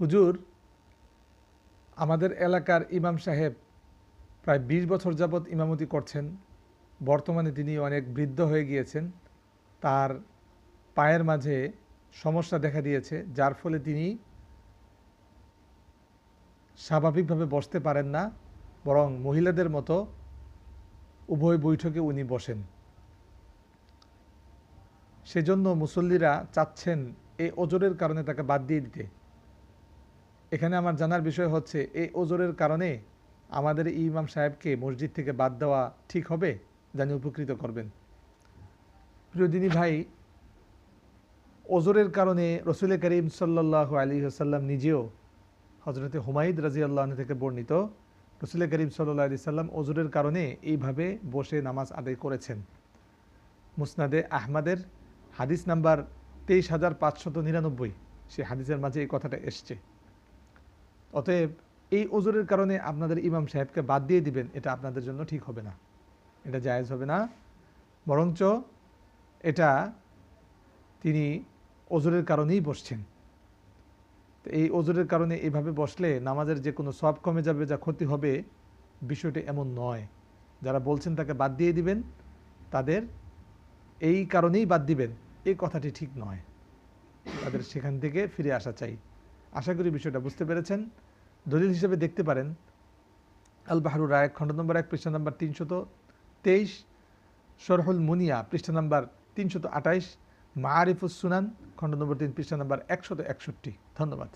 হুজুর, আমাদের এলাকার ইমাম সাহেব প্রায় ২০ বছর যাবৎ ইমামতি করছেন। বর্তমানে তিনি অনেক বৃদ্ধ হয়ে গিয়েছেন। তার পায়ের মাঝে সমস্যা দেখা দিয়েছে, যার ফলে তিনি স্বাভাবিকভাবে বসতে পারেন না, বরং মহিলাদের মতো উভয় বৈঠকে উনি বসেন। সেজন্য মুসল্লিরা চাচ্ছেন এই ওজোরের কারণে তাকে বাদ দিয়ে দিতে। এখানে আমার জানার বিষয় হচ্ছে, এই ওজোরের কারণে আমাদের ইমাম সাহেবকে মসজিদ থেকে বাদ দেওয়া ঠিক হবে? জানি উপকৃত করবেন। প্রিয়দিনী ভাই, ওজোরের কারণে রসুল করিম সাল্লাহ আলী আসাল্লাম নিজেও হজরতে হুমায়ুদ রাজি আল্লাহ থেকে বর্ণিত, রসুল করিম সাল্লাহ আলি সাল্লাম ওজোরের কারণে এইভাবে বসে নামাজ আদায় করেছেন। মুসনাদে আহমাদের হাদিস নাম্বার তেইশ হাজার পাঁচশত নিরানব্বই, সে হাদিসের মাঝে এই কথাটা এসছে। অতএব এই ওজোরের কারণে আপনাদের ইমাম সাহেবকে বাদ দিয়ে দিবেন, এটা আপনাদের জন্য ঠিক হবে না। এটা জায়েজ হবে না। বরঞ্চ এটা তিনি ওজোরের কারণেই বসছেন। তো এই ওজোরের কারণে এভাবে বসলে নামাজের যে কোনো সব কমে যাবে, যা ক্ষতি হবে, বিষয়টি এমন নয়। যারা বলছেন তাকে বাদ দিয়ে দিবেন, তাদের এই কারণেই বাদ দিবেন। এই কথাটি ঠিক নয়। তাদের সেখান থেকে ফিরে আসা চাই। আশা করি বিষয়টা বুঝতে পেরেছেন। দলিল হিসেবে দেখতে পারেন আল বাহারুর রায়, খণ্ড নম্বর এক, পৃষ্ঠা নম্বর তিনশত তেইশ সরহুল মুনিয়া, পৃষ্ঠা নম্বর তিনশত আঠাইশ, মারিফুস সুনান, খণ্ড নম্বর তিন, পৃষ্ঠা নম্বর একশত একষট্টি। ধন্যবাদ।